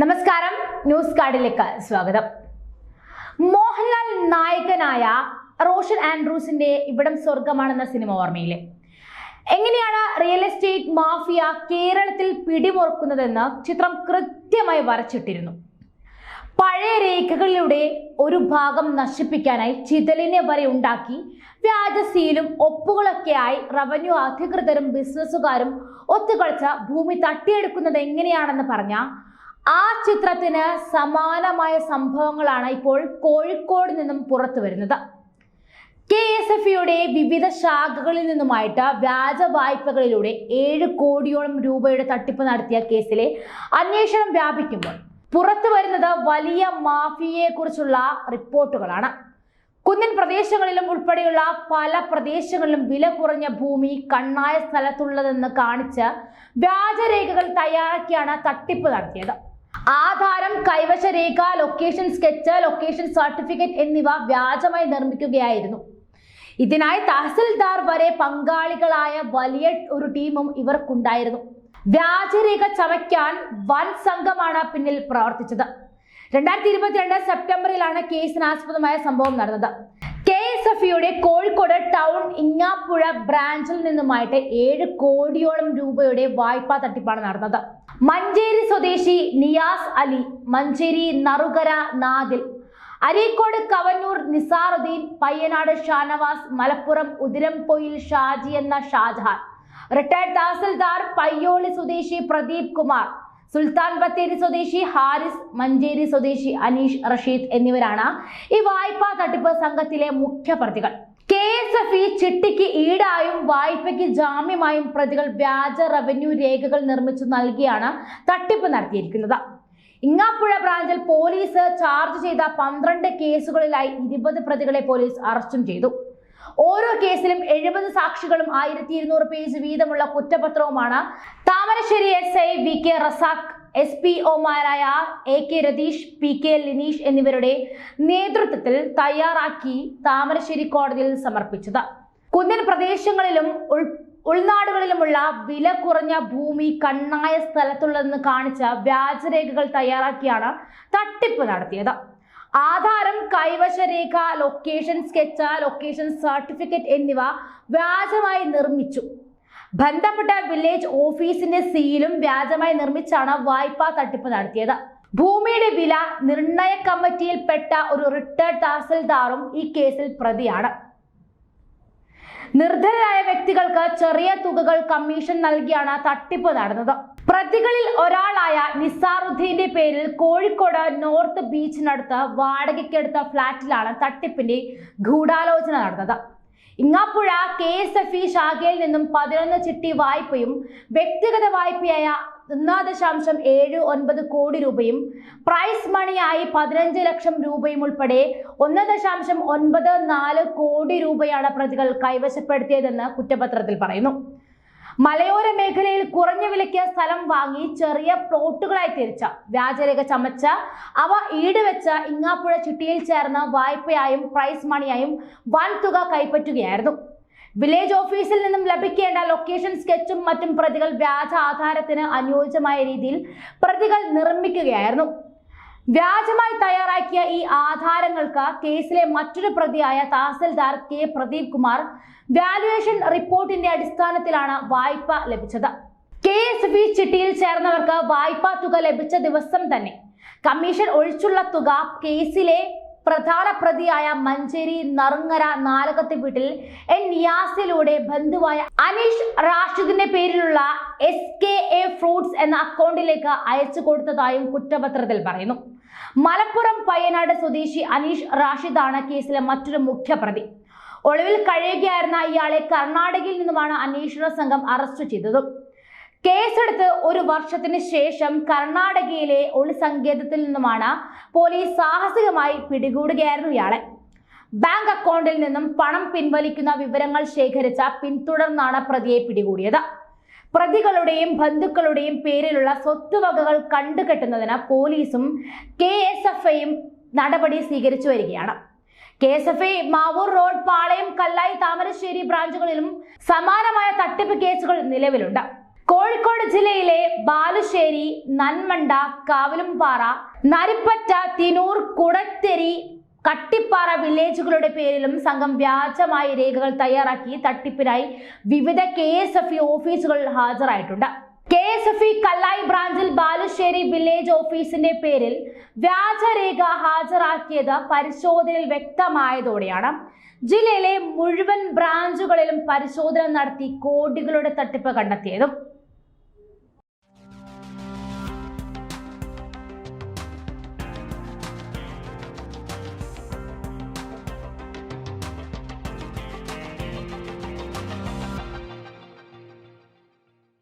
നമസ്കാരം. ന്യൂസ് കാർഡിലേക്ക് സ്വാഗതം. മോഹൻലാൽ നായകനായ റോഷൻ ആൻഡ്രൂസിന്റെ ഇവിടം സ്വർഗമാണെന്ന സിനിമ ഓർമ്മയിലെ. എങ്ങനെയാണ് റിയൽ എസ്റ്റേറ്റ് മാഫിയ കേരളത്തിൽ പിടിമുറുക്കുന്നതെന്ന് ചിത്രം കൃത്യമായി വരച്ചിട്ടിരുന്നു. പഴയ രേഖകളിലൂടെ ഒരു ഭാഗം നശിപ്പിക്കാനായി ചിതലിനെ വരെ ഉണ്ടാക്കി വ്യാജ സീലും ഒപ്പുകളൊക്കെയായി റവന്യൂ അധികൃതരും ബിസിനസ്സുകാരും ഒത്തുകളിച്ച ഭൂമി തട്ടിയെടുക്കുന്നത് എങ്ങനെയാണെന്ന് പറഞ്ഞ ആ ചിത്രത്തിന് സമാനമായ സംഭവങ്ങളാണ് ഇപ്പോൾ കോഴിക്കോട് നിന്നും പുറത്തു വരുന്നത്. കെ എസ് എഫ് ഇയുടെ വിവിധ ശാഖകളിൽ നിന്നുമായിട്ട് വ്യാജ വായ്പകളിലൂടെ ഏഴ് കോടിയോളം രൂപയുടെ തട്ടിപ്പ് നടത്തിയ കേസിലെ അന്വേഷണം വ്യാപിക്കുമ്പോൾ പുറത്തു വരുന്നത് വലിയ മാഫിയയെക്കുറിച്ചുള്ള റിപ്പോർട്ടുകളാണ്. കുന്നിൻ പ്രദേശങ്ങളിലും ഉൾപ്പെടെയുള്ള പല പ്രദേശങ്ങളിലും വില കുറഞ്ഞ ഭൂമി കണ്ണായ സ്ഥലത്തുള്ളതെന്ന് കാണിച്ച് വ്യാജരേഖകൾ തയ്യാറാക്കിയാണ് തട്ടിപ്പ് നടത്തിയത്. ആധാരം കൈവശ രേഖ ലൊക്കേഷൻ സ്കെച്ച് ലൊക്കേഷൻ സർട്ടിഫിക്കറ്റ് എന്നിവ വ്യാജമായി നിർമ്മിക്കുകയായിരുന്നു. ഇതിനായി തഹസിൽദാർ വരെ പങ്കാളികളായ വലിയ ഒരു ടീമും ഇവർക്കുണ്ടായിരുന്നു. വ്യാജരേഖ ചമയ്ക്കാൻ വൻ സംഘമാണ് പിന്നിൽ പ്രവർത്തിച്ചത്. രണ്ടായിരത്തി ഇരുപത്തിരണ്ട് സെപ്റ്റംബറിലാണ് കേസിനാസ്പദമായ സംഭവം നടന്നത്. കെ എസ് എഫ് ഇയുടെ കോഴിക്കോട് ടൗൺ ഇങ്ങാപ്പുഴ ബ്രാഞ്ചിൽ നിന്നുമായിട്ട് ഏഴ് കോടിയോളം രൂപയുടെ വായ്പാ തട്ടിപ്പാണ് നടന്നത്. മഞ്ചേരി സ്വദേശി നിയാസ് അലി മഞ്ചേരി നറുകര നാദിൽ അരീക്കോട് കവന്നൂർ നിസാറുദ്ദീൻ പയ്യനാട് ഷാനവാസ് മലപ്പുറം ഉദിരംപൊയിൽ ഷാജി എന്ന ഷാജഹാൻ റിട്ടയർഡ് തഹസിൽദാർ പയ്യോളി സ്വദേശി പ്രദീപ് കുമാർ സുൽത്താൻ ബത്തേരി സ്വദേശി ഹാരിസ് മഞ്ചേരി സ്വദേശി അനീഷ് റഷീദ് എന്നിവരാണ് ഈ വായ്പാ തട്ടിപ്പ് സംഘത്തിലെ മുഖ്യ പ്രതികൾ കെ എസ് എഫ് ഇ ചിട്ടിക്ക് ഈടായും വായ്പയ്ക്ക് ജാമ്യമായും പ്രതികൾ വ്യാജ റവന്യൂ രേഖകൾ നിർമ്മിച്ചു നൽകിയാണ് തട്ടിപ്പ് നടത്തിയിരിക്കുന്നത്. ഇങ്ങാപ്പുഴ ബ്രാഞ്ചിൽ പോലീസ് ചാർജ് ചെയ്ത പന്ത്രണ്ട് കേസുകളിലായി ഇരുപത് പ്രതികളെ പോലീസ് അറസ്റ്റും ചെയ്തു. ഓരോ കേസിലും എഴുപത് സാക്ഷികളും ആയിരത്തി ഇരുന്നൂറ് പേജ് വീതമുള്ള കുറ്റപത്രവുമാണ്. Thamarassery S I V K Razak S P ഒമാരായ A K Ratheesh P K Lineesh എന്നിവരുടെ നേതൃത്വത്തിൽ തയ്യാറാക്കി താമരശ്ശേരി കോടതിയിൽ സമർപ്പിച്ചത്. കുന്നിൻ പ്രദേശങ്ങളിലും ഉൾ ഉൾനാടുകളിലുമുള്ള വില കുറഞ്ഞ ഭൂമി കണ്ണായ സ്ഥലത്തുള്ളതെന്ന് കാണിച്ച വ്യാജരേഖകൾ തയ്യാറാക്കിയാണ് തട്ടിപ്പ് നടത്തിയത്. ആധാരം കൈവശ രേഖ ലൊക്കേഷൻ സ്കെച്ച് ലൊക്കേഷൻ സർട്ടിഫിക്കറ്റ് എന്നിവ വ്യാജമായി നിർമ്മിച്ചു. ബന്ധപ്പെട്ട വില്ലേജ് ഓഫീസിന്റെ സീലും വ്യാജമായി നിർമ്മിച്ചാണ് വായ്പാ തട്ടിപ്പ് നടത്തിയത്. ഭൂമിയുടെ വില നിർണയ കമ്മിറ്റിയിൽപ്പെട്ട ഒരു റിട്ടയർഡ് തഹസിൽദാറും ഈ കേസിൽ പ്രതിയാണ്. നിർധനരായ വ്യക്തികൾക്ക് ചെറിയ തുകകൾ കമ്മീഷൻ നൽകിയാണ് തട്ടിപ്പ് നടന്നത്. പ്രതികളിൽ ഒരാളായ നിസാറുദ്ദീന്റെ പേരിൽ കോഴിക്കോട് നോർത്ത് ബീച്ചിനടുത്ത് വാടകയ്ക്കെടുത്ത ഫ്ളാറ്റിലാണ് തട്ടിപ്പിന്റെ ഗൂഢാലോചന നടന്നത്. Engapuzha K S F E ശാഖയിൽ നിന്നും പതിനൊന്ന് ചിട്ടി വായ്പയും വ്യക്തിഗത വായ്പയായ ഒന്ന് ദശാംശം ഏഴ് ഒൻപത് കോടി രൂപയും പ്രൈസ് മണിയായി പതിനഞ്ച് ലക്ഷം രൂപയും ഉൾപ്പെടെ ഒന്ന് ദശാംശം ഒൻപത് നാല് കോടി രൂപയാണ് പ്രതികൾ കൈവശപ്പെടുത്തിയതെന്ന് കുറ്റപത്രത്തിൽ പറയുന്നു. മലയോര മേഖലയിൽ കുറഞ്ഞ വിലയ്ക്ക് സ്ഥലം വാങ്ങി ചെറിയ പ്ലോട്ടുകളായി തിരിച്ച. വ്യാജരേഖ ചമച്ച അവ ഈടുവെച്ച ഇങ്ങാപ്പുഴ ചിട്ടിയിൽ ചേർന്ന വായ്പയായും പ്രൈസ് മണിയായും വൻ തുക കൈപ്പറ്റുകയായിരുന്നു. വില്ലേജ് ഓഫീസിൽ നിന്നും ലഭിക്കേണ്ട ലൊക്കേഷൻ സ്കെച്ചും മറ്റും പ്രതികൾ വ്യാജ ആധാരത്തിന് അനുയോജ്യമായ രീതിയിൽ പ്രതികൾ നിർമ്മിക്കുകയായിരുന്നു. വ്യാജമായി തയ്യാറാക്കിയ ഈ ആധാരങ്ങൾക്ക് കേസിലെ മറ്റൊരു പ്രതിയായ തഹസിൽദാർ കെ പ്രദീപ് കുമാർ വാല്യുവേഷൻ റിപ്പോർട്ടിന്റെ അടിസ്ഥാനത്തിലാണ് വായ്പ ലഭിച്ചത്. കെ എസ് ബി ചിട്ടിയിൽ ചേർന്നവർക്ക് വായ്പാ തുക ലഭിച്ച ദിവസം തന്നെ കമ്മീഷൻ ഒഴിച്ചുള്ള തുക കേസിലെ പ്രധാന പ്രതിയായ മഞ്ചേരി നറുങ്ങര നാലകത്ത് വീട്ടിൽ എൻ നിയാസിലൂടെ ബന്ധുവായ അനീഷ് റാഷിദിന്റെ പേരിലുള്ള എസ് കെ എ ഫ്രൂട്ട്സ് എന്ന അക്കൗണ്ടിലേക്ക് അയച്ചു കൊടുത്തതായും കുറ്റപത്രത്തിൽ പറയുന്നു. മലപ്പുറം പയ്യനാട് സ്വദേശി അനീഷ് റാഷിദാണ് കേസിലെ മറ്റൊരു മുഖ്യപ്രതി. ഒളിവിൽ കഴിയുകയായിരുന്ന ഇയാളെ കർണാടകയിൽ നിന്നുമാണ് അന്വേഷണ സംഘം അറസ്റ്റ് ചെയ്തത്. കേസെടുത്ത് ഒരു വർഷത്തിന് ശേഷം കർണാടകയിലെ ഒളി ഒളിസങ്കേതത്തിൽ നിന്നുമാണ് പോലീസ് സാഹസികമായി പിടികൂടുകയായിരുന്നു ഇയാളെ. ബാങ്ക് അക്കൗണ്ടിൽ നിന്നും പണം പിൻവലിക്കുന്ന വിവരങ്ങൾ ശേഖരിച്ച പിന്തുടർന്നാണ് പ്രതിയെ പിടികൂടിയത്. പ്രതികളുടെയും ബന്ധുക്കളുടെയും പേരിലുള്ള സ്വത്തുവകകൾ കണ്ടുകെട്ടുന്നതിന് പോലീസും കെ എസ് എഫ് ഐയും നടപടി സ്വീകരിച്ചു വരികയാണ്. K S F I Mavoor road Palayam Kallai Thamarassery ബ്രാഞ്ചുകളിലും സമാനമായ തട്ടിപ്പ് കേസുകൾ നിലവിലുണ്ട്. കോഴിക്കോട് ജില്ലയിലെ ബാലുശ്ശേരി നന്മണ്ട കാവിലുംപാറ നരിപ്പറ്റ തിനൂർ കുടത്തെരി കട്ടിപ്പാറ വില്ലേജുകളുടെ പേരിലും സംഘം വ്യാജമായ രേഖകൾ തയ്യാറാക്കി തട്ടിപ്പിനായി വിവിധ കെ എസ് എഫ് ഇ ഓഫീസുകളിൽ ഹാജരായിട്ടുണ്ട്. K S F E Kallai ബ്രാഞ്ചിൽ ബാലുശ്ശേരി വില്ലേജ് ഓഫീസിന്റെ പേരിൽ വ്യാജരേഖ ഹാജരാക്കിയത് പരിശോധനയിൽ വ്യക്തമായതോടെയാണ്. ജില്ലയിലെ മുഴുവൻ ബ്രാഞ്ചുകളിലും പരിശോധന നടത്തി കോടികളുടെ തട്ടിപ്പ് കണ്ടെത്തിയതും.